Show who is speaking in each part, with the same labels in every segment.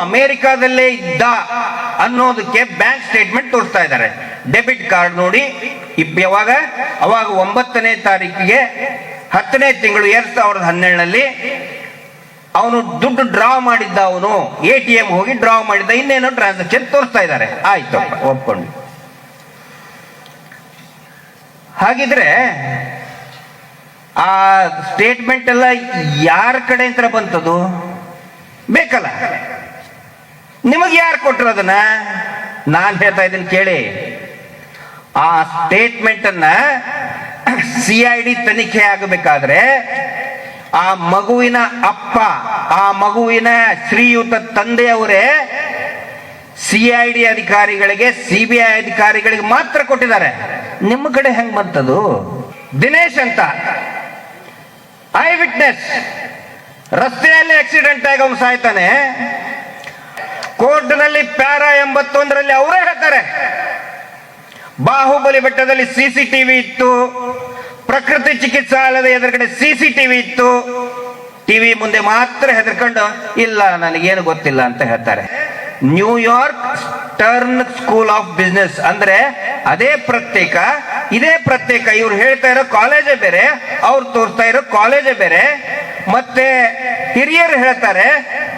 Speaker 1: ಅಮೆರಿಕಾದಲ್ಲೇ ಇದ್ದ ಅನ್ನೋದಕ್ಕೆ bank statement ತೋರಿಸ್ತಾ ಇದ್ದಾರೆ. ಡೆಬಿಟ್ ಕಾರ್ಡ್ ನೋಡಿ ಯಾವಾಗ? ಅವಾಗ ಒಂಬತ್ತನೇ ತಾರೀಕಿಗೆ, ಹತ್ತನೇ ತಿಂಗಳು ಎರಡ್ ಸಾವಿರದ ಹನ್ನೆರಡರಲ್ಲಿ ಅವನು ದುಡ್ಡು ಡ್ರಾ ಮಾಡಿದ್ದ ಅವನು, ಎ ಟಿ ಎಂ ಹೋಗಿ ಡ್ರಾ ಮಾಡಿದ್ದ ಇನ್ನೇನೋ ಟ್ರಾನ್ಸಾಕ್ಷನ್ ತೋರಿಸ್ತಾ ಇದ್ದಾರೆ. ಆಯ್ತು, ಒಪ್ಕೊಂಡು. ಹಾಗಿದ್ರೆ, ಆ ಸ್ಟೇಟ್ಮೆಂಟ್ ಎಲ್ಲ ಯಾರ ಕಡೆ ಬಂತದು? ಬೇಕಲ್ಲ. ನಿಮಗೆ ಯಾರು ಕೊಟ್ಟರು ಅದನ್ನ? ನಾನು ಹೇಳ್ತಾ ಇದ್ದೀನಿ ಕೇಳಿ. ಆ ಸ್ಟೇಟ್ಮೆಂಟ್ ಅನ್ನ ಸಿ ಐ ಡಿ ತನಿಖೆ ಆಗಬೇಕಾದ್ರೆ ಆ ಮಗುವಿನ ಅಪ್ಪ, ಆ ಮಗುವಿನ ಶ್ರೀಯುತ ತಂದೆಯವರೇ ಸಿ ಐ ಡಿ ಅಧಿಕಾರಿಗಳಿಗೆ ಸಿ ಬಿ ಐ ಅಧಿಕಾರಿಗಳಿಗೆ ಮಾತ್ರ ಕೊಟ್ಟಿದ್ದಾರೆ. ನಿಮ್ಮ ಕಡೆ ಹೆಂಗ್ ಬಂತದು? ದಿನೇಶ್ ಅಂತ. ಐ ವಿಟ್ನೆಸ್ ರಸ್ತೆಯಲ್ಲಿ ಆಕ್ಸಿಡೆಂಟ್ ಆಗಿ ಅವನು ಸಾಯ್ತಾನೆ. ಕೋರ್ಟ್ನಲ್ಲಿ ಪ್ಯಾರಾ ಎಂಬತ್ತೊಂದರಲ್ಲಿ ಅವರೇ ಹೇಳ್ತಾರೆ. ಬಾಹುಬಲಿ ಬೆಟ್ಟದಲ್ಲಿ ಸಿಸಿ ಟಿವಿ ಇತ್ತು, ಪ್ರಕೃತಿ ಚಿಕಿತ್ಸಾಲಯದ ಎದುರುಗಡೆ ಸಿಸಿ ಟಿವಿ ಇತ್ತು, ಟಿವಿ ಮುಂದೆ ಮಾತ್ರ ಹೆದರ್ಕೊಂಡು, ಇಲ್ಲ, ನನಗೇನು ಗೊತ್ತಿಲ್ಲ ಅಂತ ಹೇಳ್ತಾರೆ. New York Stern school of business ಅಂದ್ರೆ ಅದೇ ಪ್ರತ್ಯೇಕ, ಇದೇ ಪ್ರತ್ಯೇಕ, ಇವ್ರು ಹೇಳ್ತಾ ಇರೋ ಕಾಲೇಜೇ ಬೇರೆ, ಅವ್ರು ತೋರಿಸ್ತಾ ಇರೋ ಕಾಲೇಜೇ ಬೇರೆ, ಮತ್ತೆ ಹಿರಿಯರು ಹೇಳ್ತಾರೆ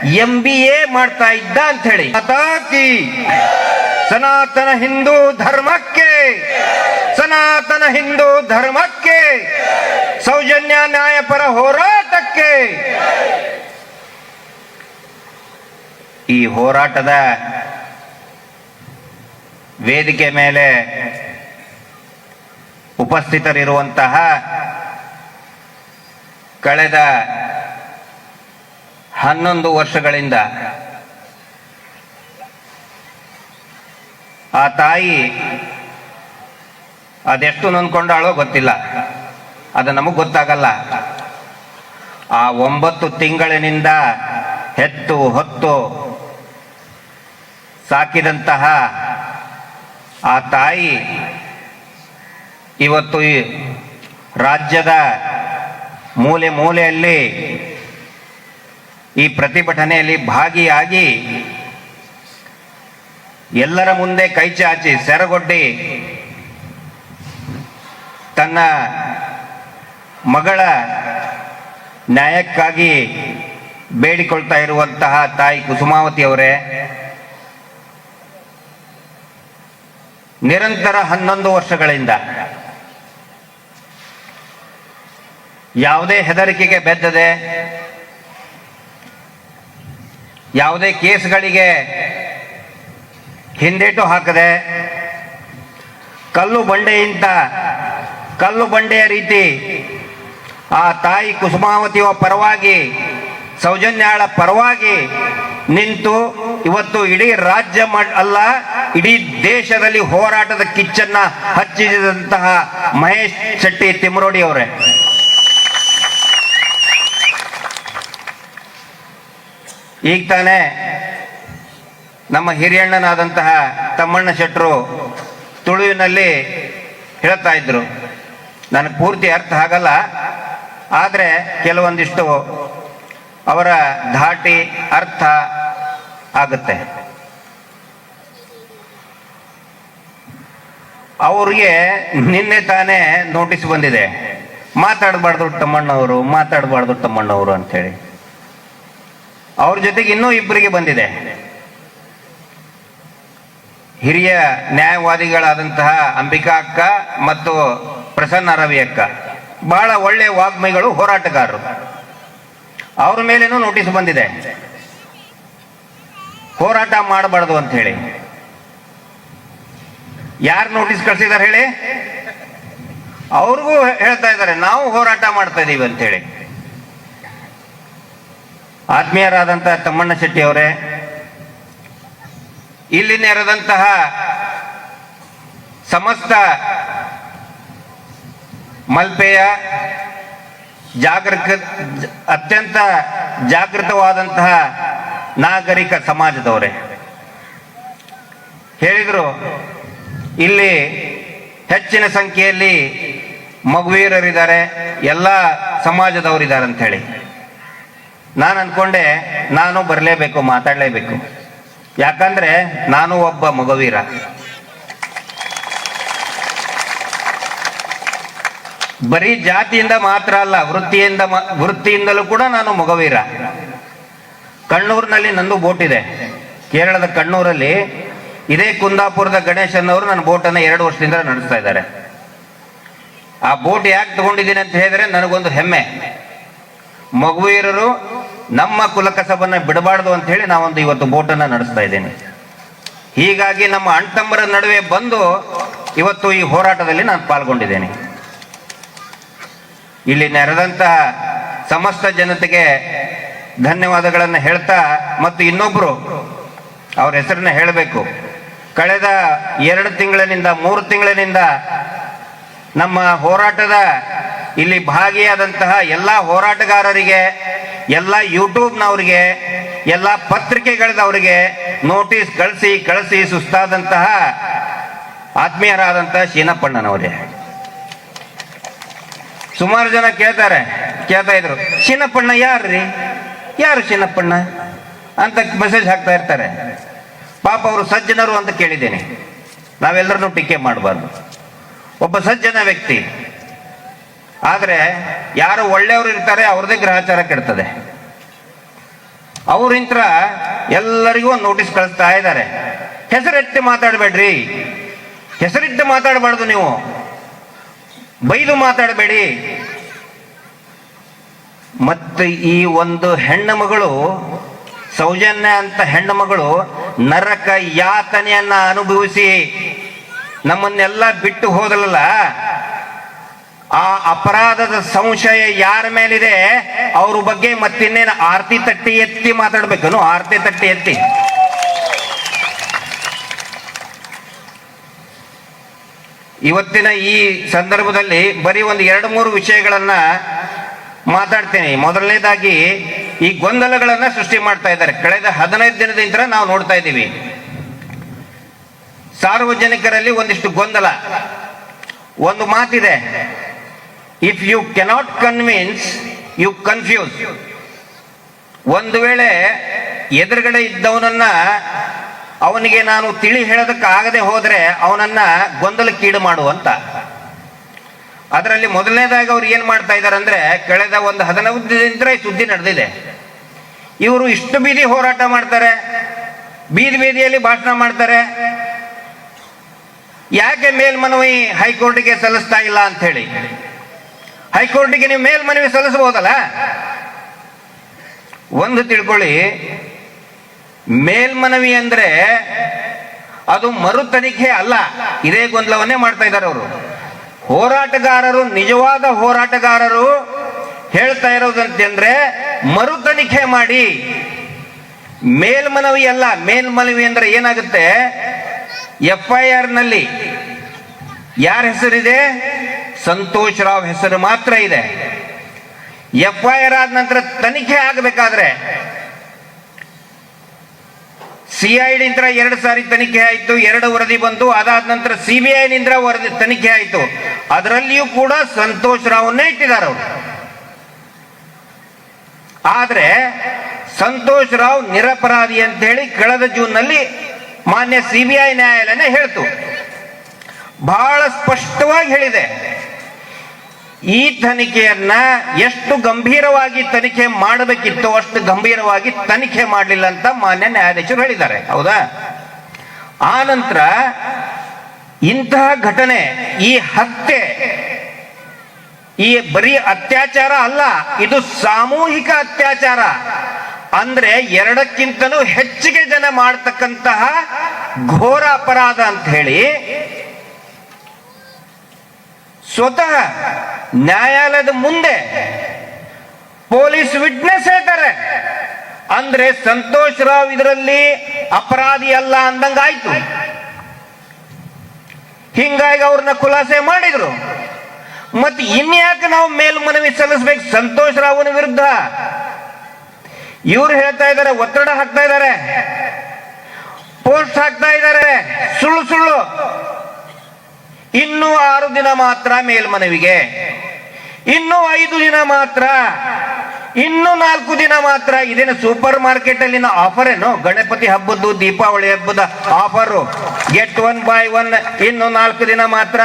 Speaker 1: ಎಂ ಬಿ ಎ ಮಾಡ್ತಾ ಇದ್ದ ಅಂತ ಹೇಳಿ. ಮತಾಕಿ. ಸನಾತನ ಹಿಂದೂ ಧರ್ಮಕ್ಕೆ. ಸನಾತನ ಹಿಂದೂ ಧರ್ಮಕ್ಕೆ. ಸೌಜನ್ಯ ನ್ಯಾಯಪರ ಹೋರಾಟಕ್ಕೆ. ಈ ಹೋರಾಟದ ವೇದಿಕೆ ಮೇಲೆ ಉಪಸ್ಥಿತರಿರುವಂತಹ ಕಳೆದ ಹನ್ನೊಂದು ವರ್ಷಗಳಿಂದ ಆ ತಾಯಿ ಅದೆಷ್ಟು ನೊಂದ್ಕೊಂಡಾಳೋ ಗೊತ್ತಿಲ್ಲ. ಅದು ನಮಗೆ ಗೊತ್ತಾಗಲ್ಲ. ಆ ಒಂಬತ್ತು ತಿಂಗಳಿನಿಂದ ಹೆತ್ತು ಹೊತ್ತು ಸಾಕಿದಂತಹ ಆ ತಾಯಿ ಇವತ್ತು ಈ ರಾಜ್ಯದ ಮೂಲೆ ಮೂಲೆಯಲ್ಲಿ ಈ ಪ್ರತಿಭಟನೆಯಲ್ಲಿ ಭಾಗಿಯಾಗಿ ಎಲ್ಲರ ಮುಂದೆ ಕೈ ಚಾಚಿ ಸೆರಗೊಡ್ಡಿ ತನ್ನ ಮಗಳ ನ್ಯಾಯಕ್ಕಾಗಿ ಬೇಡಿಕೊಳ್ತಾ ಇರುವಂತಹ ತಾಯಿ ಕುಸುಮಾವತಿ ಅವರೇ, ನಿರಂತರ ಹನ್ನೊಂದು ವರ್ಷಗಳಿಂದ ಯಾವುದೇ ಹೆದರಿಕೆಗೆ ಬೆದ್ದದೆ ಯಾವುದೇ ಕೇಸ್ಗಳಿಗೆ ಹಿಂದೇಟು ಹಾಕದೆ ಕಲ್ಲು ಬಂಡೆಯಿಂದ ಕಲ್ಲು ಬಂಡೆಯ ರೀತಿ ಆ ತಾಯಿ ಕುಸುಮಾವತಿಯ ಪರವಾಗಿ, ಸೌಜನ್ಯಾಳ ಪರವಾಗಿ ನಿಂತು ಇವತ್ತು ಇಡೀ ರಾಜ್ಯ ಅಲ್ಲ, ಇಡೀ ದೇಶದಲ್ಲಿ ಹೋರಾಟದ ಕಿಚ್ಚನ್ನ ಹಚ್ಚಿದಂತಹ ಮಹೇಶ್ ಶೆಟ್ಟಿ ತಿಮ್ರೋಡಿ ಅವರೇ. ಈಗ ತಾನೇ ನಮ್ಮ ಹಿರಿಯಣ್ಣನಾದಂತಹ ತಮ್ಮಣ್ಣ ಶೆಟ್ಟರು ತುಳುವಿನಲ್ಲಿ ಹೇಳ್ತಾ ಇದ್ರು. ನನಗೆ ಪೂರ್ತಿ ಅರ್ಥ ಆಗಲ್ಲ, ಆದರೆ ಕೆಲವೊಂದಿಷ್ಟು ಅವರ ಧಾಟಿ ಅರ್ಥ ಆಗುತ್ತೆ. ಅವ್ರಿಗೆ ನಿನ್ನೆ ತಾನೇ ನೋಟಿಸ್ ಬಂದಿದೆ. ಮಾತಾಡಬಾರ್ದು ತಮ್ಮಣ್ಣವರು ಮಾತಾಡಬಾರ್ದು ತಮ್ಮಣ್ಣವರು ಅಂತೇಳಿ. ಅವ್ರ ಜೊತೆಗೆ ಇನ್ನೂ ಇಬ್ಬರಿಗೆ ಬಂದಿದೆ. ಹಿರಿಯ ನ್ಯಾಯವಾದಿಗಳಾದಂತಹ ಅಂಬಿಕಾ ಅಕ್ಕ ಮತ್ತು ಪ್ರಸನ್ನ ರವಿ ಅಕ್ಕ. ಬಹಳ ಒಳ್ಳೆ ವಾಗ್ಮಿಗಳು, ಹೋರಾಟಗಾರರು. ಅವ್ರ ಮೇಲೇನೂ ನೋಟಿಸ್ ಬಂದಿದೆ. ಹೋರಾಟ ಮಾಡಬಾರ್ದು ಅಂತ ಹೇಳಿ. ಯಾರು ನೋಟಿಸ್ ಕಳ್ಸಿದಾರೆ ಹೇಳಿ? ಅವ್ರಿಗೂ ಹೇಳ್ತಾ ಇದ್ದಾರೆ, ನಾವು ಹೋರಾಟ ಮಾಡ್ತಾ ಇದೀವಿ ಅಂತ ಹೇಳಿ. ಆತ್ಮೀಯರಾದಂಥ ತಮ್ಮಣ್ಣ ಶೆಟ್ಟಿ ಅವರೇ ಇಲ್ಲಿ ನೆರೆದಂತಹ ಸಮಸ್ತ ಮಲ್ಪೆಯ ಜಾಗೃತ ಅತ್ಯಂತ ಜಾಗೃತವಾದಂತಹ ನಾಗರಿಕ ಸಮಾಜದವರೇ. ಹೇಳಿದರು, ಇಲ್ಲಿ ಹೆಚ್ಚಿನ ಸಂಖ್ಯೆಯಲ್ಲಿ ಮಗುವೀರರಿದ್ದಾರೆ, ಎಲ್ಲ ಸಮಾಜದವರಿದ್ದಾರೆ ಅಂತ ಹೇಳಿ. ನಾನು ಅನ್ಕೊಂಡೆ ನಾನು ಬರಲೇಬೇಕು, ಮಾತಾಡಲೇಬೇಕು. ಯಾಕಂದ್ರೆ ನಾನು ಒಬ್ಬ ಮಗವೀರ. ಬರೀ ಜಾತಿಯಿಂದ ಮಾತ್ರ ಅಲ್ಲ, ವೃತ್ತಿಯಿಂದ ವೃತ್ತಿಯಿಂದಲೂ ಕೂಡ ನಾನು ಮಗವೀರ. ಕಣ್ಣೂರಿನಲ್ಲಿ ನಂದು ಬೋಟ್ ಇದೆ. ಕೇರಳದ ಕಣ್ಣೂರಲ್ಲಿ ಇದೇ ಕುಂದಾಪುರದ ಗಣೇಶನ್ ಅವರು ನನ್ನ ಬೋಟನ್ನು ಎರಡು ವರ್ಷದಿಂದ ನಡೆಸ್ತಾ ಇದ್ದಾರೆ. ಆ ಬೋಟ್ ಯಾಕೆ ತಗೊಂಡಿದ್ದೀನಿ ಅಂತ ಹೇಳಿದ್ರೆ ನನಗೊಂದು ಹೆಮ್ಮೆ. ಮಗುವೀರರು ನಮ್ಮ ಕುಲಕಸಬನ್ನ ಬಿಡಬಾರ್ದು ಅಂತ ಹೇಳಿ ನಾವೊಂದು ಇವತ್ತು ಬೋಟನ್ನು ನಡೆಸ್ತಾ ಇದ್ದೇನೆ. ಹೀಗಾಗಿ ನಮ್ಮ ಅಣ್ತಮ್ಮರ ನಡುವೆ ಬಂದು ಇವತ್ತು ಈ ಹೋರಾಟದಲ್ಲಿ ನಾನು ಪಾಲ್ಗೊಂಡಿದ್ದೇನೆ. ಇಲ್ಲಿ ನೆರೆದಂತ ಸಮಸ್ತ ಜನತೆಗೆ ಧನ್ಯವಾದಗಳನ್ನು ಹೇಳ್ತಾ ಮತ್ತು ಇನ್ನೊಬ್ರು ಅವ್ರ ಹೆಸರನ್ನ ಹೇಳಬೇಕು. ಕಳೆದ ಎರಡು ತಿಂಗಳಿನಿಂದ, ಮೂರು ತಿಂಗಳಿನಿಂದ ನಮ್ಮ ಹೋರಾಟದ ಇಲ್ಲಿ ಭಾಗಿಯಾದಂತಹ ಎಲ್ಲ ಹೋರಾಟಗಾರರಿಗೆ, ಎಲ್ಲ ಯೂಟ್ಯೂಬ್ನವರಿಗೆ, ಎಲ್ಲ ಪತ್ರಿಕೆಗಳದವರಿಗೆ ನೋಟಿಸ್ ಕಳಿಸಿ ಕಳಿಸಿ ಸುಸ್ತಾದಂತಹ ಆತ್ಮೀಯರಾದಂತಹ ಶೀನಪ್ಪಣ್ಣನವರೇ. ಸುಮಾರು ಜನ ಕೇಳ್ತಾರೆ, ಕೇಳ್ತಾ ಇದ್ರು ಯಾರು ಯಾರ್ರಿ? ಯಾರು ಶೀನಪ್ಪಣ್ಣ? ಅಂತ ಮೆಸೇಜ್ ಹಾಕ್ತಾ ಇರ್ತಾರೆ. ಪಾಪ ಅವರು ಸಜ್ಜನರು ಅಂತ ಕೇಳಿದ್ದೇನೆ. ನಾವೆಲ್ಲರನ್ನೂ ಟೀಕೆ ಮಾಡಬಾರ್ದು. ಒಬ್ಬ ಸಜ್ಜನ ವ್ಯಕ್ತಿ ಆದ್ರೆ ಯಾರು ಒಳ್ಳೆಯವರು ಇರ್ತಾರೆ ಅವ್ರದೇ ಗ್ರಹಚಾರ ಕೆಡ್ತದೆ. ಅವರಿಂತ್ರ ಎಲ್ಲರಿಗೂ ನೋಟಿಸ್ ಕಳಿಸ್ತಾ ಇದ್ದಾರೆ. ಹೆಸರಿಟ್ಟು ಮಾತಾಡಬೇಡ್ರಿ. ಹೆಸರಿಟ್ಟು ಮಾತಾಡಬಾರ್ದು ನೀವು. ಬೈದು ಮಾತಾಡಬೇಡಿ. ಮತ್ತು ಈ ಒಂದು ಹೆಣ್ಣು ಮಗಳು, ಸೌಜನ್ಯ ಅಂತ ಹೆಣ್ಣು ಮಗಳು ನರಕ ಯಾತನೆಯನ್ನ ಅನುಭವಿಸಿ ನಮ್ಮನ್ನೆಲ್ಲ ಬಿಟ್ಟು ಹೋದಲಲ್ಲ ಆ ಅಪರಾಧದ ಸಂಶಯ ಯಾರ ಮೇಲಿದೆ? ಅವ್ರ ಬಗ್ಗೆ ಮತ್ತಿನ್ನೇನು ಆರ್ತಿ ತಟ್ಟಿ ಎತ್ತಿ ಮಾತಾಡ್ಬೇಕನು ಆರ್ತಿ ತಟ್ಟಿ ಎತ್ತಿ? ಇವತ್ತಿನ ಈ ಸಂದರ್ಭದಲ್ಲಿ ಬರೀ ಒಂದು ಎರಡು ಮೂರು ವಿಷಯಗಳನ್ನ ಮಾತಾಡ್ತೀನಿ. ಮೊದಲನೇದಾಗಿ ಈ ಗೊಂದಲಗಳನ್ನ ಸೃಷ್ಟಿ ಮಾಡ್ತಾ ಇದ್ದಾರೆ. ಕಳೆದ ಹದಿನೈದು ದಿನದಿಂದ ನಾವು ನೋಡ್ತಾ ಇದ್ದೀವಿ. ಸಾರ್ವಜನಿಕರಲ್ಲಿ ಒಂದಿಷ್ಟು ಗೊಂದಲ. ಒಂದು ಮಾತಿದೆ. If you cannot convince you confuse ಒಂದು ವೇಳೆ ಎದುರುಗಡೆ ಇದ್ದವನನ್ನ ಅವನಿಗೆ ನಾನು ತಿಳಿ ಹೇಳೋದಕ್ಕಾಗದೆ ಹೋದ್ರೆ ಅವನನ್ನ ಗೊಂದಲಕ್ಕೀಡು ಮಾಡುವಂತ ಅದರಲ್ಲಿ ಮೊದಲನೇದಾಗಿ ಅವ್ರು ಏನ್ ಮಾಡ್ತಾ ಇದ್ದಾರೆ ಅಂದ್ರೆ ಕಳೆದ ಒಂದು ಹದಿನೈದು ಸುದ್ದಿ ನಡೆದಿದೆ. ಇವರು ಇಷ್ಟು ಬೀದಿ ಹೋರಾಟ ಮಾಡ್ತಾರೆ, ಬೀದಿ ಬೀದಿಯಲ್ಲಿ ಭಾಷಣ ಮಾಡ್ತಾರೆ. ಯಾಕೆ ಮೇಲ್ಮನವಿ ಹೈಕೋರ್ಟ್ಗೆ ಸಲ್ಲಿಸ್ತಾ ಇಲ್ಲ ಅಂತ ಹೇಳಿ. ಹೈಕೋರ್ಟ್ಗೆ ನೀವು ಮೇಲ್ಮನವಿ ಸಲ್ಲಿಸಬಹುದಲ್ಲ? ಒಂದು ತಿಳ್ಕೊಳ್ಳಿ. ಮೇಲ್ಮನವಿ ಅಂದ್ರೆ ಅದು ಮರು ತನಿಖೆ ಅಲ್ಲ. ಇದೇ ಗೊಂದಲವನ್ನೇ ಮಾಡ್ತಾ ಇದ್ದಾರೆ ಅವರು. ಹೋರಾಟಗಾರರು, ನಿಜವಾದ ಹೋರಾಟಗಾರರು ಹೇಳ್ತಾ ಇರೋದಂತಂದ್ರೆ ಮರು ತನಿಖೆ ಮಾಡಿ. ಮೇಲ್ಮನವಿ ಅಲ್ಲ. ಮೇಲ್ಮನವಿ ಅಂದ್ರೆ ಏನಾಗುತ್ತೆ? ಎಫ್ ಐ ಆರ್ನಲ್ಲಿ. ಯಾರ ಹೆಸರಿದೆ? ಸಂತೋಷ್ ರಾವ್ ಹೆಸರು ಮಾತ್ರ ಇದೆ. ಎಫ್ ಐ ಆರ್ ಆದ ನಂತರ ತನಿಖೆ ಆಗಬೇಕಾದ್ರೆ ಸಿಐಡಿ ಎರಡು ಸಾರಿ ತನಿಖೆ ಆಯಿತು, ಎರಡು ವರದಿ ಬಂತು ಅದಾದ ನಂತರ ಸಿಬಿಐ ನಿಂದ ವರದಿ ತನಿಖೆ ಆಯಿತು. ಅದರಲ್ಲಿಯೂ ಕೂಡ ಸಂತೋಷ್ ರಾವ್ನೇ ಇಟ್ಟಿದ್ದಾರೆ ಅವರು. ಆದ್ರೆ ಸಂತೋಷ್ ರಾವ್ ನಿರಪರಾಧಿ ಅಂತ ಹೇಳಿ ಕಳೆದ ಜೂನ್ನಲ್ಲಿ ಮಾನ್ಯ ಸಿಬಿಐ ನ್ಯಾಯಾಲಯನೇ ಹೇಳ್ತು. ಬಹಳ ಸ್ಪಷ್ಟವಾಗಿ ಹೇಳಿದೆ. ಈ ತನಿಖೆಯನ್ನ ಎಷ್ಟು ಗಂಭೀರವಾಗಿ ತನಿಖೆ ಮಾಡಬೇಕಿತ್ತು ಅಷ್ಟು ಗಂಭೀರವಾಗಿ ತನಿಖೆ ಮಾಡಲಿಲ್ಲ ಅಂತ ಮಾನ್ಯ ನ್ಯಾಯಾಧೀಶರು ಹೇಳಿದ್ದಾರೆ. ಹೌದಾ? ಆ ನಂತರ ಇಂತಹ ಘಟನೆ, ಈ ಹತ್ಯೆ, ಈ ಬರೀ ಅತ್ಯಾಚಾರ ಅಲ್ಲ, ಇದು ಸಾಮೂಹಿಕ ಅತ್ಯಾಚಾರ. ಅಂದ್ರೆ ಎರಡಕ್ಕಿಂತಲೂ ಹೆಚ್ಚಿಗೆ ಜನ ಮಾಡತಕ್ಕಂತಹ ಘೋರ ಅಪರಾಧ ಅಂತ ಹೇಳಿ ಸ್ವತಃ ನ್ಯಾಯಾಲಯದ ಮುಂದೆ ಪೊಲೀಸ್ ವಿಟ್ನೆಸ್ ಹೇಳ್ತಾರೆ. ಅಂದ್ರೆ ಸಂತೋಷ್ ರಾವ್ ಇದರಲ್ಲಿ ಅಪರಾಧಿ ಅಲ್ಲ ಅಂದಂಗಾಯ್ತು. ಹಿಂಗಾಗಿ ಅವ್ರನ್ನ ಖುಲಾಸೆ ಮಾಡಿದ್ರು. ಮತ್ತೆ ಇನ್ಯಾಕೆ ನಾವು ಮೇಲ್ಮನವಿ ಸಲ್ಲಿಸ್ಬೇಕು ಸಂತೋಷ್ ರಾವ್ನ ವಿರುದ್ಧ? ಇವ್ರು ಹೇಳ್ತಾ ಇದ್ದಾರೆ ಒತ್ತಡ ಹಾಕ್ತಾ ಇದ್ದಾರೆ ಪೋಸ್ಟ್ ಹಾಕ್ತಾ ಇದ್ದಾರೆ ಸುಳ್ಳು ಸುಳ್ಳು. ಇನ್ನೂ ಆರು ದಿನ ಮಾತ್ರ ಮೇಲ್ಮನವಿಗೆ ಇನ್ನೂ ಐದು ದಿನ ಮಾತ್ರ, ಇನ್ನು ನಾಲ್ಕು ದಿನ ಮಾತ್ರ ಇದೇನು ಸೂಪರ್ ಮಾರ್ಕೆಟ್ ಅಲ್ಲಿನ ಆಫರ್ ಏನು ಗಣಪತಿ ಹಬ್ಬದ್ದು, ದೀಪಾವಳಿ ಹಬ್ಬದ offer. Get one buy one ಇನ್ನು ನಾಲ್ಕು ದಿನ ಮಾತ್ರ.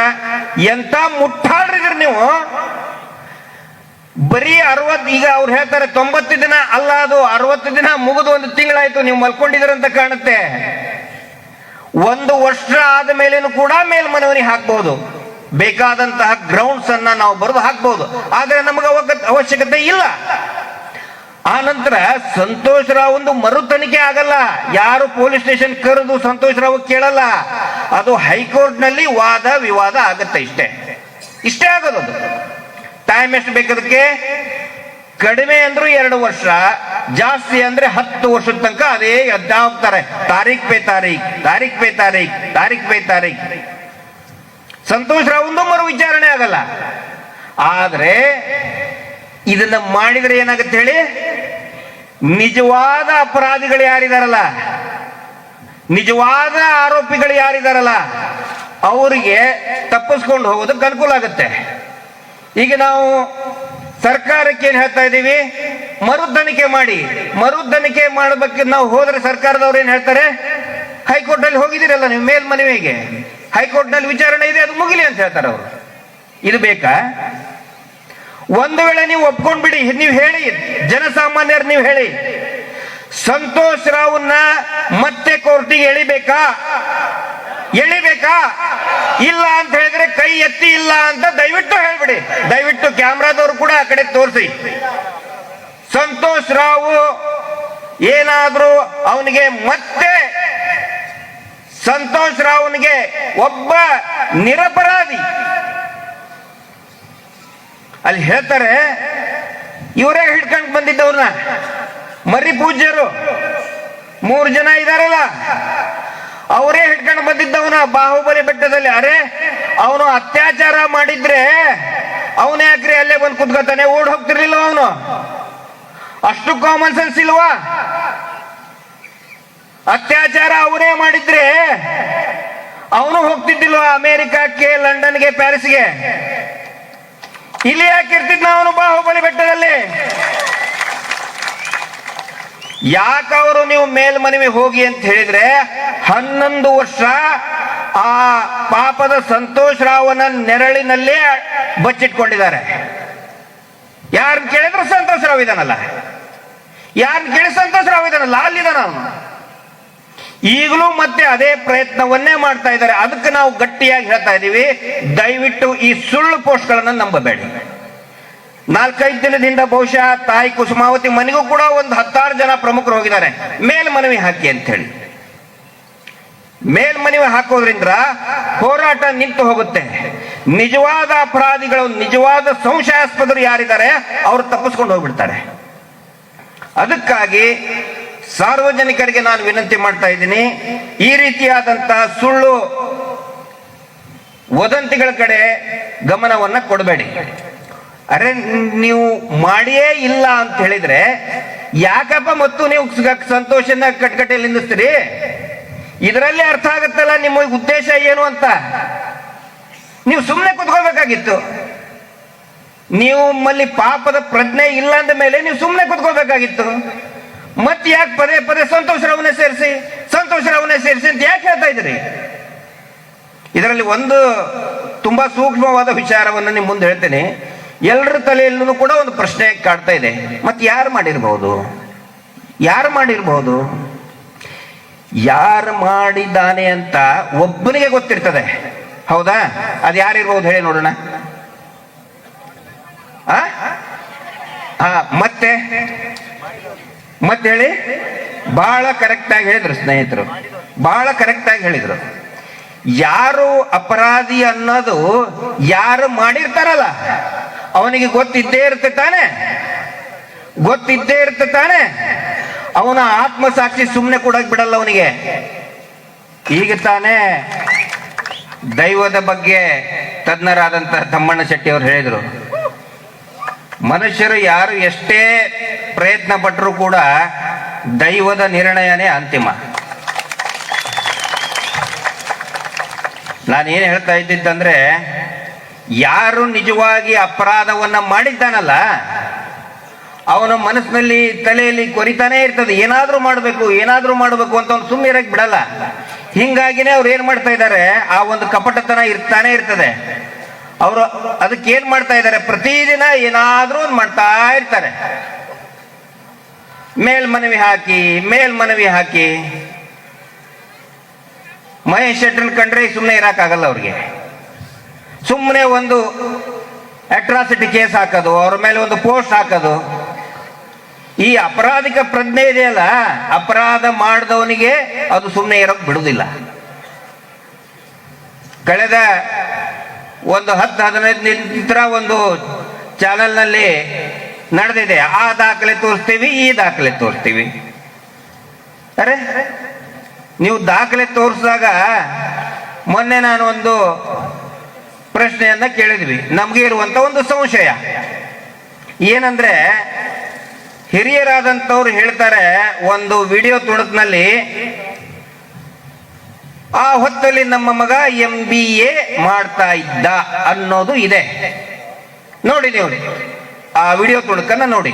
Speaker 1: ಎಂತ ಮುಟ್ಟಾಡ್ರಿದ್ರಿ ನೀವು? ಬರೀ ಅರವತ್, ಈಗ ಅವ್ರು ಹೇಳ್ತಾರೆ ತೊಂಬತ್ತು ದಿನ ಅಲ್ಲ ಅದು, ಅರವತ್ತು ದಿನ ಮುಗಿದು ಒಂದು ತಿಂಗಳಾಯ್ತು, ನೀವು ಮಲ್ಕೊಂಡಿದ್ರಂತ ಕಾಣುತ್ತೆ. ಒಂದು ವರ್ಷ ಆದ ಮೇಲೇನು ಕೂಡ ಮೇಲ್ಮನವನಿ ಹಾಕ್ಬಹುದು ಬೇಕಾದಂತಹ ಗ್ರೌಂಡ್ಸ್ ಅನ್ನ ನಾವು ಬರೆದು ಹಾಕ್ಬಹುದು ಆದರೆ ನಮಗೆ ಅವಶ್ಯಕತೆ ಇಲ್ಲ. ಆ ನಂತರ ಸಂತೋಷ್ ರಾವ್ ಒಂದು ಮರು ತನಿಖೆ ಆಗಲ್ಲ. ಯಾರು ಪೊಲೀಸ್ ಸ್ಟೇಷನ್ ಕರೆದು ಸಂತೋಷ್ ರಾವ್ ಕೇಳಲ್ಲ. ಅದು ಹೈಕೋರ್ಟ್ನಲ್ಲಿ ವಾದ ವಿವಾದ ಆಗುತ್ತೆ ಇಷ್ಟೇ. ಇಷ್ಟೇ ಆಗೋದು ಟೈಮ್ ಎಷ್ಟು ಬೇಕದಕ್ಕೆ ಕಡಿಮೆ ಅಂದ್ರೂ ಎರಡು ವರ್ಷ, ಜಾಸ್ತಿ ಅಂದ್ರೆ ಹತ್ತು ವರ್ಷದ ತನಕ ಅದೇ ಅಡ್ಡಾ ಹೋಗ್ತಾರೆ ತಾರೀಖ್ ಪೇ ತಾರೀಖ್ ತಾರೀಖ್ ಪೇ ತಾರೀಖ್ ತಾರೀಖ್ ಪೇ ತಾರೀಖ್. ಸಂತೋಷ್, ಒಂದು ಮರು ವಿಚಾರಣೆ ಆಗಲ್ಲ. ಆದರೆ ಇದನ್ನ ಮಾಡಿದ್ರೆ ಏನಾಗುತ್ತೆ ಹೇಳಿ? ನಿಜವಾದ ಅಪರಾಧಿಗಳು ಯಾರಿದಾರಲ್ಲ? ನಿಜವಾದ ಆರೋಪಿಗಳು ಯಾರಿದಾರಲ್ಲ? ಅವರಿಗೆ ತಪ್ಪಿಸ್ಕೊಂಡು ಹೋಗೋದಕ್ಕೆ ಅನುಕೂಲ ಆಗುತ್ತೆ. ಈಗ ನಾವು ಸರ್ಕಾರಕ್ಕೆ ಏನು ಹೇಳ್ತಾ ಇದ್ದೀವಿ? ಮರು ತನಿಖೆ ಮಾಡಿ. ಮರು ತನಿಖೆ ಮಾಡಬೇಕು ನಾವು ಹೋದ್ರೆ ಸರ್ಕಾರದವ್ರು ಏನು ಹೇಳ್ತಾರೆ? ಹೈಕೋರ್ಟ್ ಅಲ್ಲಿ ಹೋಗಿದ್ದೀರಲ್ಲ ನೀವು ಮೇಲ್ಮನವಿಗೆ. ಹೈಕೋರ್ಟ್ನಲ್ಲಿ ವಿಚಾರಣೆ ಇದೆ, ಅದು ಮುಗಿಲಿ ಅಂತ ಹೇಳ್ತಾರೆ ಅವರು. ಇದು ಬೇಕಾ? ಒಂದು ವೇಳೆ ನೀವು ಒಪ್ಕೊಂಡ್ಬಿಡಿ, ನೀವು ಹೇಳಿ, ಜನಸಾಮಾನ್ಯರು ನೀವು ಹೇಳಿ. ಸಂತೋಷ್ ರಾವ್ನ ಮತ್ತೆ ಕೋರ್ಟಿಗೆ ಎಳಿಬೇಕಾ? ಎಳಿಬೇಕಾ? ಇಲ್ಲ ಅಂತ ಹೇಳಿದ್ರೆ ಕೈ ಎತ್ತಿ ಇಲ್ಲ ಅಂತ ದಯವಿಟ್ಟು ಹೇಳ್ಬಿಡಿ. ದಯವಿಟ್ಟು ಕ್ಯಾಮ್ರಾದವರು ಕೂಡ ಆ ಕಡೆ ತೋರಿಸಿ. ಸಂತೋಷ್ ರಾವ್ ಏನಾದ್ರೂ ಅವನಿಗೆ ಮತ್ತೆ ಸಂತೋಷ್ ರಾವ್ನಿಗೆ ಒಬ್ಬ ನಿರಪರಾಧಿ. ಅಲ್ಲಿ ಹೇಳ್ತಾರೆ, ಇವರೇ ಹಿಡ್ಕೊಂಡು ಬಂದಿದ್ದವ್ರನ್ನ ಮರಿ ಪೂಜ್ಯರು, ಮೂರು ಜನ ಇದಾರಲ್ಲ, ಅವರೇ ಹಿಡ್ಕೊಂಡು ಬಂದಿದ್ದವನ ಬಾಹುಬಲಿ ಬೆಟ್ಟದಲ್ಲಿ. ಅರೆ, ಅವನು ಅತ್ಯಾಚಾರ ಮಾಡಿದ್ರೆ ಅವನ ಯಾಕ್ರಿ ಅಲ್ಲೇ ಬಂದು ಕುತ್ಕೋತಾನೆ? ಓಡ್ ಹೋಗ್ತಿರ್ಲಿಲ್ಲ ಅವನು? ಅಷ್ಟು ಕಾಮನ್ ಸೆನ್ಸ್ ಇಲ್ವಾ? ಅತ್ಯಾಚಾರ ಅವನೇ ಮಾಡಿದ್ರೆ ಅವನು ಹೋಗ್ತಿದ್ದಿಲ್ವಾ ಅಮೆರಿಕಕ್ಕೆ, ಲಂಡನ್ಗೆ, ಪ್ಯಾರಿಸ್ಗೆ? ಇಲ್ಲಿ ಯಾಕೆ ಇರ್ತಿದ್ನ ಅವನು ಬಾಹುಬಲಿ ಬೆಟ್ಟದಲ್ಲಿ? ಯಾಕವರು ನೀವು ಮೇಲ್ಮನವಿ ಹೋಗಿ ಅಂತ ಹೇಳಿದ್ರೆ, ಹನ್ನೊಂದು ವರ್ಷ ಆ ಪಾಪದ ಸಂತೋಷ್ ರಾವನ ನೆರಳಿನಲ್ಲಿ ಬಚ್ಚಿಟ್ಕೊಂಡಿದ್ದಾರೆ. ಯಾರನ್ನ ಕೇಳಿದ್ರು ಸಂತೋಷ ರಾವ್ ಇದಾನಲ್ಲ ಯಾರನ್ನ ಕೇಳಿ ಸಂತೋಷ ರಾವ್ ಇದಾನಲ್ಲ ಅಲ್ಲಿದಾನ ಅವನು. ಈಗಲೂ ಮತ್ತೆ ಅದೇ ಪ್ರಯತ್ನವನ್ನೇ ಮಾಡ್ತಾ ಇದ್ದಾರೆ. ಅದಕ್ಕೆ ನಾವು ಗಟ್ಟಿಯಾಗಿ ಹೇಳ್ತಾ ಇದ್ದೀವಿ. ದಯವಿಟ್ಟು ಈ ಸುಳ್ಳು ಪೋಸ್ಟ್ಗಳನ್ನ ನಂಬಬೇಡಿ. ನಾಲ್ಕೈದು ದಿನದಿಂದ ಬಹುಶಃ ತಾಯಿ ಕುಸುಮಾವತಿ ಮನೆಗೂ ಕೂಡ ಒಂದು ಹತ್ತಾರು ಜನ ಪ್ರಮುಖರು ಹೋಗಿದ್ದಾರೆ. ಮೇಲ್ಮನವಿ ಹಾಕಿ ಅಂತ ಹೇಳಿ ಮೇಲ್ಮನವಿ ಹಾಕೋದ್ರಿಂದ ಹೋರಾಟ ನಿಂತು ಹೋಗುತ್ತೆ. ನಿಜವಾದ ಅಪರಾಧಿಗಳು, ನಿಜವಾದ ಸಂಶಯಾಸ್ಪದರು ಯಾರಿದ್ದಾರೆ, ಅವರು ತಪ್ಪಿಸ್ಕೊಂಡು ಹೋಗ್ಬಿಡ್ತಾರೆ. ಅದಕ್ಕಾಗಿ ಸಾರ್ವಜನಿಕರಿಗೆ ನಾನು ವಿನಂತಿ ಮಾಡ್ತಾ ಇದ್ದೀನಿ. ಈ ರೀತಿಯಾದಂತಹ ಸುಳ್ಳು ವದಂತಿಗಳ ಕಡೆ ಗಮನವನ್ನ ಕೊಡಬೇಡಿ. ಅರೆ, ನೀವು ಮಾಡಿಯೇ ಇಲ್ಲ ಅಂತ ಹೇಳಿದ್ರೆ ಯಾಕಪ್ಪ ಮತ್ತು ನೀವು ಸಂತೋಷನ ಕಟ್ಕಟೆಯಲ್ಲಿ ನಿಲ್ಲಿಸ್ತೀರಿ ಇದರಲ್ಲಿ ಅರ್ಥ ಆಗುತ್ತಲ್ಲ ನಿಮ್ಮ ಉದ್ದೇಶ ಏನು ಅಂತ? ನೀವು ಸುಮ್ಮನೆ ಕುತ್ಕೋಬೇಕಾಗಿತ್ತು ನೀವು ಮಲ್ಲಿ ಪಾಪದ ಪ್ರಜ್ಞೆ ಇಲ್ಲ ಅಂದ ಮೇಲೆ ನೀವು ಸುಮ್ಮನೆ ಕುತ್ಕೋಬೇಕಾಗಿತ್ತು ಮತ್ತೆ ಯಾಕೆ ಪದೇ ಪದೇ ಸಂತೋಷ ಸೇರಿಸಿ ಸಂತೋಷ ಸೇರಿಸಿ ಅಂತ ಯಾಕೆ ಹೇಳ್ತಾ ಇದ್ರಿ ಇದರಲ್ಲಿ ಒಂದು ತುಂಬಾ ಸೂಕ್ಷ್ಮವಾದ ವಿಚಾರವನ್ನು ನಿಮ್ಮ ಮುಂದೆ ಹೇಳ್ತೇನೆ. ಎಲ್ಲರ ತಲೆಯಲ್ಲೂ ಕೂಡ ಒಂದು ಪ್ರಶ್ನೆ ಕಾಡ್ತಾ ಇದೆ. ಮತ್ತೆ ಯಾರು ಮಾಡಿರ್ಬಹುದು ಯಾರು ಮಾಡಿರ್ಬಹುದು ಯಾರು ಮಾಡಿದ್ದಾನೆ ಅಂತ ಒಬ್ಬನಿಗೆ ಗೊತ್ತಿರ್ತದೆ. ಹೌದಾ? ಅದು ಯಾರಿರ್ಬಹುದು ಹೇಳಿ ನೋಡೋಣ. ಆ, ಮತ್ತೆ? ಮತ್ತೆ ಹೇಳಿ ಬಹಳ ಕರೆಕ್ಟ್ ಆಗಿ ಹೇಳಿದ್ರು ಸ್ನೇಹಿತರು. ಬಹಳ ಕರೆಕ್ಟ್ ಆಗಿ ಹೇಳಿದ್ರು. ಯಾರು ಅಪರಾಧಿ ಅನ್ನೋದು ಯಾರು ಮಾಡಿರ್ತಾರಲ್ಲ, ಅವನಿಗೆ ಗೊತ್ತಿದ್ದೇ ಇರುತ್ತೆ ತಾನೆ. ಗೊತ್ತಿದ್ದೇ ಇರುತ್ತೆ ತಾನೆ. ಅವನ ಆತ್ಮಸಾಕ್ಷಿ ಸುಮ್ಮನೆ ಕೊಡಕ್ ಬಿಡಲ್ಲ ಅವನಿಗೆ. ಈಗ ತಾನೇ ದೈವದ ಬಗ್ಗೆ ತಜ್ಞರಾದಂತಹ ತಮ್ಮಣ್ಣ ಶೆಟ್ಟಿ ಅವರು ಹೇಳಿದರು. ಮನುಷ್ಯರು ಯಾರು ಎಷ್ಟೇ ಪ್ರಯತ್ನ ಪಟ್ಟರೂ ಕೂಡ ದೈವದ ನಿರ್ಣಯನೇ ಅಂತಿಮ. ನಾನೇನು ಹೇಳ್ತಾ ಇದ್ದಿದ್ದಂದ್ರೆ ಯಾರು ನಿಜವಾಗಿ ಅಪರಾಧವನ್ನ ಮಾಡಿದ್ದಾನಲ್ಲ, ಅವನ ಮನಸ್ಸಿನಲ್ಲಿ ತಲೆಯಲ್ಲಿ ಕೊರಿತಾನೇ ಇರ್ತದೆ. ಏನಾದ್ರೂ ಮಾಡಬೇಕು ಏನಾದ್ರೂ ಮಾಡಬೇಕು ಅಂತ ಅವ್ನು ಸುಮ್ಮನೆ ಇರಕ್ ಬಿಡಲ್ಲ. ಹಿಂಗಾಗಿನೇ ಅವ್ರು ಏನ್ ಮಾಡ್ತಾ ಇದ್ದಾರೆ, ಆ ಒಂದು ಕಪಟತನ ಇರ್ತಾನೆ ಇರ್ತದೆ. ಅವರು ಅದಕ್ಕೆ ಏನು ಮಾಡ್ತಾ ಇದ್ದಾರೆ, ಪ್ರತಿದಿನ ಏನಾದ್ರೂ ಮಾಡ್ತಾ ಇರ್ತಾರೆ. ಮೇಲ್ಮನವಿ ಹಾಕಿ ಮೇಲ್ಮನವಿ ಹಾಕಿ. ಮಹೇಶ್ ಶೆಟ್ಟರ್ನ ಕಂಡ್ರೆ ಸುಮ್ಮನೆ ಇರೋಕ್ಕಾಗಲ್ಲ ಅವ್ರಿಗೆ. ಸುಮ್ಮನೆ ಒಂದು ಅಟ್ರಾಸಿಟಿ ಕೇಸ್ ಹಾಕೋದು, ಅವ್ರ ಮೇಲೆ ಒಂದು ಪೋಸ್ಟ್ ಹಾಕೋದು. ಈ ಅಪರಾಧಿಕ ಪ್ರಜ್ಞೆ ಇದೆಯಲ್ಲ, ಅಪರಾಧ ಮಾಡಿದವನಿಗೆ ಅದು ಸುಮ್ಮನೆ ಇರೋಕ್ ಬಿಡುವುದಿಲ್ಲ ಕಳೆದ ಒಂದು ಹತ್ತು ಹದಿನೈದು ನಿಂತರ ಒಂದು ಚಾನೆಲ್ನಲ್ಲಿ ನಡೆದಿದೆ. ಆ ದಾಖಲೆ ತೋರಿಸ್ತೀವಿ, ಈ ದಾಖಲೆ ತೋರಿಸ್ತೀವಿ. ಅರೆ, ನೀವು ದಾಖಲೆ ತೋರಿಸಿದಾಗ ಮೊನ್ನೆ ನಾನು ಒಂದು ಪ್ರಶ್ನೆಯನ್ನ ಕೇಳಿದ್ವಿ. ನಮಗೆ ಇರುವಂತ ಒಂದು ಸಂಶಯ. ಏನಂದ್ರೆ, ಹಿರಿಯರಾದಂಥವ್ರು ಹೇಳ್ತಾರೆ, ಒಂದು ವಿಡಿಯೋ ತುಣುಕ್ನಲ್ಲಿ ಆ ಹೊತ್ತಲ್ಲಿ ನಮ್ಮ ಮಗ ಎಂ ಬಿ ಎ ಮಾಡ್ತಾ ಇದ್ದ ಅನ್ನೋದು ಇದೆ. ನೋಡಿ ನೀವು. ಆ ವಿಡಿಯೋ ತುಣುಕನ್ನ ನೋಡಿ.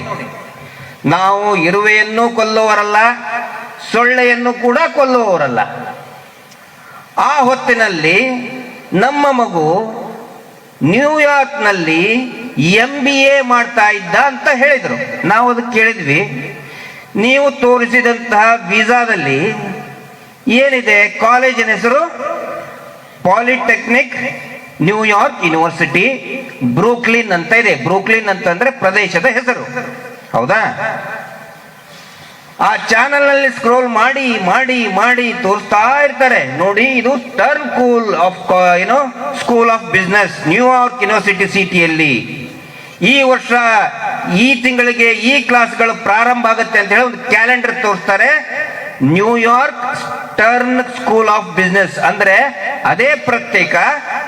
Speaker 1: ನಾವು ಇರುವೆಯನ್ನು ಕೊಲ್ಲುವರಲ್ಲ ಸೊಳ್ಳೆಯನ್ನು ಕೂಡ ಕೊಲ್ಲುವವರಲ್ಲ. ಆ ಹೊತ್ತಿನಲ್ಲಿ ನಮ್ಮ ಮಗು ನ್ಯೂಯಾರ್ಕ್ನಲ್ಲಿ ಎಂ ಬಿ ಎ ಮಾಡ್ತಾ ಇದ್ದ ಅಂತ ಹೇಳಿದರು. ನಾವು ಅದಕ್ಕೆ ಕೇಳಿದ್ವಿ. ನೀವು ತೋರಿಸಿದಂತಹ ವೀಸಾದಲ್ಲಿ ಏನಿದೆ? ಕಾಲೇಜಿನ ಹೆಸರು? ಪಾಲಿಟೆಕ್ನಿಕ್ ನ್ಯೂಯಾರ್ಕ್ ಯೂನಿವರ್ಸಿಟಿ ಬ್ರೂಕ್ಲಿನ್ ಅಂತ ಇದೆ. ಬ್ರೂಕ್ಲಿನ್ ಅಂತಂದ್ರೆ ಪ್ರದೇಶದ ಹೆಸರು. ಹೌದಾ? ಆ ಚಾನಲ್ನಲ್ಲಿ ಸ್ಕ್ರೋಲ್ ಮಾಡಿ ಮಾಡಿ ಮಾಡಿ ತೋರಿಸ್ತಾ ಇರ್ತಾರೆ. ನೋಡಿ, ಇದು ಟರ್ನ್ ಕೂಲ್ ಆಫ್ ಏನೋ school of business New York university ಸಿಟಿಯಲ್ಲಿ ಈ ವರ್ಷ, ಈ ತಿಂಗಳಿಗೆ ಈ ಕ್ಲಾಸ್ಗಳು ಪ್ರಾರಂಭ ಆಗುತ್ತೆ ಅಂತ ಹೇಳಿ ಒಂದು ಕ್ಯಾಲೆಂಡರ್ ತೋರಿಸ್ತಾರೆ. New York Stern school of business ಅಂದ್ರೆ ಅದೇ ಪ್ರತ್ಯೇಕ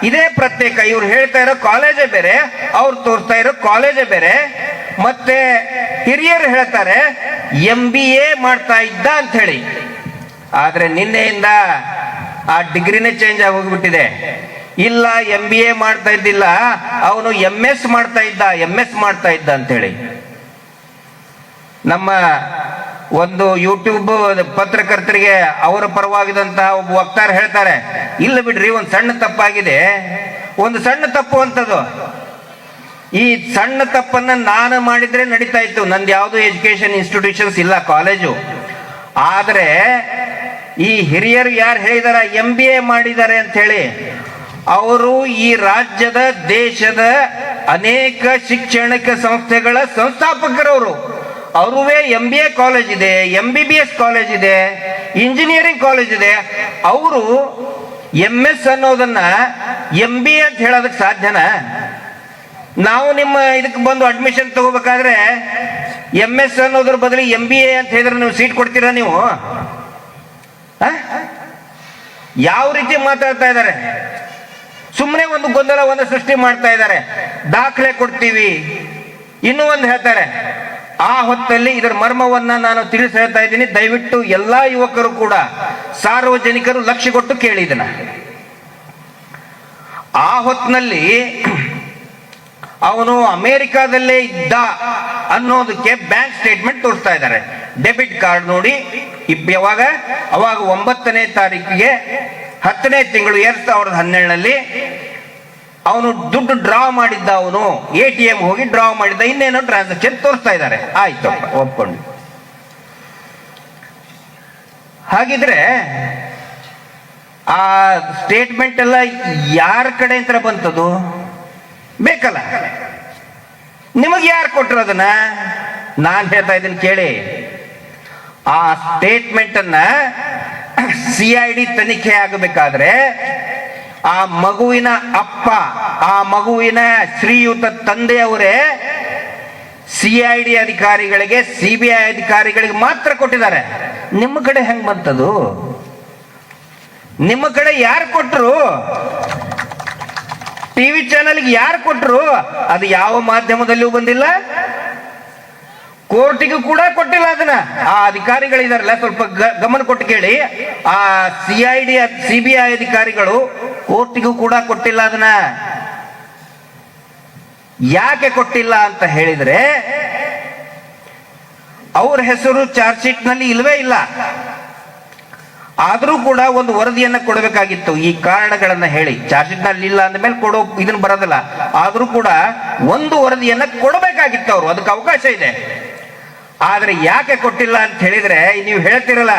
Speaker 1: ಇದೇ ಪ್ರತ್ಯೇಕ, ಇವ್ರು ಹೇಳ್ತಾ ಇರೋ ಕಾಲೇಜೇ ಬೇರೆ, ಅವ್ರು ತೋರಿಸ್ತಾ ಇರೋ ಕಾಲೇಜೇ ಬೇರೆ. ಮತ್ತೆ ಹಿರಿಯರು ಹೇಳ್ತಾರೆ ಎಂ ಬಿ ಎ ಮಾಡ್ತಾ ಇದ್ದ ಅಂತ ಹೇಳಿ ಆದ್ರೆ ನಿನ್ನೆಯಿಂದ ಆ ಡಿಗ್ರಿನೇ ಚೇಂಜ್ ಆಗಿ ಹೋಗ್ಬಿಟ್ಟಿದೆ ಇಲ್ಲ ಎಂ ಬಿ ಎ ಮಾಡ್ತಾ ಇದ್ದಿಲ್ಲ, ಅವನು ಎಂ ಎಸ್ ಮಾಡ್ತಾ ಇದ್ದ ಎಂ ಎಸ್ ಮಾಡ್ತಾ ಇದ್ದ ಅಂತ ಹೇಳಿ ನಮ್ಮ ಒಂದು ಯೂಟ್ಯೂಬ್ ಪತ್ರಕರ್ತರಿಗೆ ಅವರ ಪರವಾಗಿದಂತಹ ಒಬ್ಬ ವಕ್ತಾರ ಹೇಳ್ತಾರೆ, ಇಲ್ಲ ಬಿಡ್ರಿ, ಒಂದು ಸಣ್ಣ ತಪ್ಪಾಗಿದೆ. ಒಂದು ಸಣ್ಣ ತಪ್ಪು ಅಂತದು. ಈ ಸಣ್ಣ ತಪ್ಪನ್ನ ನಾನು ಮಾಡಿದ್ರೆ ನಡೀತಾ ಇತ್ತು. ನಂದು ಯಾವುದು ಎಜುಕೇಶನ್ ಇನ್ಸ್ಟಿಟ್ಯೂಷನ್ಸ್ ಇಲ್ಲ ಕಾಲೇಜು ಆದ್ರೆ ಈ ಹಿರಿಯರು ಯಾರು ಹೇಳಿದಾರ? ಎಂ ಬಿ ಎ ಮಾಡಿದ್ದಾರೆ ಅಂತ ಹೇಳಿ ಅವರು ಈ ರಾಜ್ಯದ, ದೇಶದ ಅನೇಕ ಶಿಕ್ಷಣಿಕ ಸಂಸ್ಥೆಗಳ ಸಂಸ್ಥಾಪಕರವರು. ಅವರುವೇ ಎಂ ಬಿ ಎ ಕಾಲೇಜ್ ಇದೆ M B B S college ಇದೆ ಇಂಜಿನಿಯರಿಂಗ್ ಕಾಲೇಜ್ ಇದೆ. ಅವರು ಎಂ ಎಸ್ ಅನ್ನೋದನ್ನ ಎಂ ಬಿ ಎ ಅಂತ ಹೇಳೋದಕ್ಕೆ ಸಾಧ್ಯನಾ? ನಾವು ನಿಮ್ಮ ಇದಕ್ಕೆ ಬಂದು ಅಡ್ಮಿಷನ್ ತಗೋಬೇಕಾದ್ರೆ ಎಂ ಎಸ್ ಅನ್ನೋದ್ರ ಬದಲು ಎಂ ಬಿ ಎ ಅಂತ ಹೇಳಿದ್ರೆ ನೀವು ಸೀಟ್ ಕೊಡ್ತೀರಾ ನೀವು? ಯಾವ ರೀತಿ ಮಾತಾಡ್ತಾ ಇದ್ದಾರೆ? ಸುಮ್ಮನೆ ಒಂದು ಗೊಂದಲವನ್ನು ಸೃಷ್ಟಿ ಮಾಡ್ತಾ ಇದ್ದಾರೆ. ದಾಖಲೆ ಕೊಡ್ತೀವಿ. ಇನ್ನೂ ಒಂದು ಹೇಳ್ತಾರೆ. ಆ ಹೊತ್ತಲ್ಲಿ ಇದರ ಮರ್ಮವನ್ನ ನಾನು ತಿಳಿಸ ಹೇಳ್ತಾ ಇದ್ದೀನಿ. ದಯವಿಟ್ಟು ಎಲ್ಲಾ ಯುವಕರು ಕೂಡ ಸಾರ್ವಜನಿಕರು ಲಕ್ಷ್ಯ ಕೊಟ್ಟು ಕೇಳಿದನ ಆ ಹೊತ್ತಿನಲ್ಲಿ ಅವನು ಅಮೆರಿಕಾದಲ್ಲೇ ಇದ್ದ ಅನ್ನೋದಕ್ಕೆ ಬ್ಯಾಂಕ್ ಸ್ಟೇಟ್ಮೆಂಟ್ ತೋರಿಸ್ತಾ ಇದ್ದಾರೆ. ಡೆಬಿಟ್ ಕಾರ್ಡ್ ನೋಡಿ ಯಾವಾಗ? ಅವಾಗ ಒಂಬತ್ತನೇ ತಾರೀಕಿಗೆ ಹತ್ತನೇ ತಿಂಗಳು, ಎರಡ್ ಸಾವಿರದ ಹನ್ನೆರಡರಲ್ಲಿ ಅವನು ದುಡ್ಡು ಡ್ರಾ ಮಾಡಿದ್ದ ಅವನು ಎ ಟಿ ಎಂ ಹೋಗಿ ಡ್ರಾ ಮಾಡಿದ್ದ ಇನ್ನೇನೋ ಟ್ರಾನ್ಸಾಕ್ಷನ್ ತೋರಿಸ್ತಾ ಇದ್ದಾರೆ. ಆಯ್ತು. ಒಪ್ಕೊಂಡು. ಹಾಗಿದ್ರೆ ಆ ಸ್ಟೇಟ್ಮೆಂಟ್ ಎಲ್ಲ ಯಾರ ಕಡೆ ಅಂತ ಬಂತದು? ಬೇಕಲ್ಲ. ನಿಮಗೆ ಯಾರು ಕೊಟ್ರು ಅದನ್ನ? ನಾನು ಹೇಳ್ತಾ ಇದ್ದೀನಿ ಕೇಳಿ. ಆ ಸ್ಟೇಟ್ಮೆಂಟ್ ಅನ್ನ ಸಿ ಐ ಡಿ ತನಿಖೆ ಆಗಬೇಕಾದ್ರೆ ಆ ಮಗುವಿನ ಅಪ್ಪ, ಆ ಮಗುವಿನ ಶ್ರೀಯುತ ತಂದೆಯವರೇ ಸಿ ಐ ಡಿ ಅಧಿಕಾರಿಗಳಿಗೆ, ಸಿ ಬಿ ಐ ಅಧಿಕಾರಿಗಳಿಗೆ ಮಾತ್ರ ಕೊಟ್ಟಿದ್ದಾರೆ. ನಿಮ್ಮ ಕಡೆ ಹೆಂಗ್ ಬಂತದು? ನಿಮ್ಮ ಕಡೆ ಯಾರು ಕೊಟ್ಟರು ಟಿವಿ ಚಾನೆಲ್ಗೆ ಯಾರು ಕೊಟ್ಟರು ಅದು ಯಾವ ಮಾಧ್ಯಮದಲ್ಲಿಯೂ ಬಂದಿಲ್ಲ. ಕೋರ್ಟಿಗೂ ಕೂಡ ಕೊಟ್ಟಿಲ್ಲ ಅದನ್ನ. ಆ ಅಧಿಕಾರಿಗಳಿದಾರಲ್ಲ, ಸ್ವಲ್ಪ ಗಮನ ಕೊಟ್ಟು ಕೇಳಿ. ಆ C I D C B I ಅಧಿಕಾರಿಗಳು ಕೋರ್ಟಿಗೂ ಕೂಡ ಕೊಟ್ಟಿಲ್ಲ ಅದನ್ನ. ಯಾಕೆ ಕೊಟ್ಟಿಲ್ಲ ಅಂತ ಹೇಳಿದ್ರೆ, ಅವ್ರ ಹೆಸರು ಚಾರ್ಜ್ ಶೀಟ್ನಲ್ಲಿ ಇಲ್ವೇ ಇಲ್ಲ. ಆದ್ರೂ ಕೂಡ ಒಂದು ವರದಿಯನ್ನ ಕೊಡಬೇಕಾಗಿತ್ತು. ಈ ಕಾರಣಗಳನ್ನ ಹೇಳಿ. ಚಾರ್ಜ್ ಶೀಟ್ನಲ್ಲಿ ಇಲ್ಲ ಅಂದ ಮೇಲೆ ಕೊಡೋ ಇದನ್ನ ಬರೋದಿಲ್ಲ. ಆದ್ರೂ ಕೂಡ ಒಂದು ವರದಿಯನ್ನ ಕೊಡಬೇಕಾಗಿತ್ತು ಅವರು. ಅದಕ್ಕೆ ಅವಕಾಶ ಇದೆ. ಆದ್ರೆ ಯಾಕೆ ಕೊಟ್ಟಿಲ್ಲ ಅಂತ ಹೇಳಿದ್ರೆ, ನೀವು ಹೇಳ್ತಿರಲ್ಲ,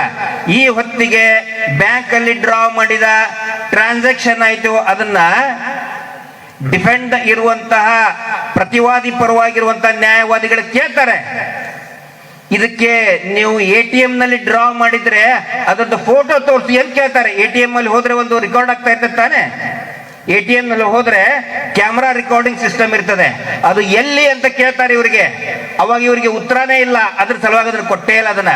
Speaker 1: ಈ ಹೊತ್ತಿಗೆ ಬ್ಯಾಂಕ್ ಅಲ್ಲಿ ಡ್ರಾ ಮಾಡಿದ ಟ್ರಾನ್ಸಾಕ್ಷನ್ ಆಯ್ತು, ಅದನ್ನ ಡಿಫೆಂಡ್ ಇರುವಂತಹ ಪ್ರತಿವಾದಿ ಪರವಾಗಿರುವಂತಹ ನ್ಯಾಯವಾದಿಗಳು ಕೇಳ್ತಾರೆ. ಇದಕ್ಕೆ ನೀವು ಎ ಟಿ ಎಂ ನಲ್ಲಿ ಡ್ರಾ ಮಾಡಿದ್ರೆ, ಅದರದ್ದು ಫೋಟೋ ತೋರಿಸಿ ಏನ್ ಕೇಳ್ತಾರೆ. ಎ ಟಿ ಎಂ ಅಲ್ಲಿ ಹೋದ್ರೆ ಒಂದು ರೆಕಾರ್ಡ್ ಆಗ್ತಾ ಇರ್ತದೆ ತಾನೆ. ಎ ಟಿ ನಲ್ಲಿ ಹೋದ್ರೆ ಕ್ಯಾಮ್ರಾ ರೆಕಾರ್ಡಿಂಗ್ ಸಿಸ್ಟಮ್ ಇರ್ತದೆ. ಅದು ಎಲ್ಲಿ ಅಂತ ಕೇಳ್ತಾರೆ ಇವರಿಗೆ. ಅವಾಗ ಇವರಿಗೆ ಉತ್ತರನೇ ಇಲ್ಲ. ಅದ್ರ ಸಲುವಾಗಿ ಅದನ್ನ ಕೊಟ್ಟೇ ಇಲ್ಲ ಅದನ್ನ.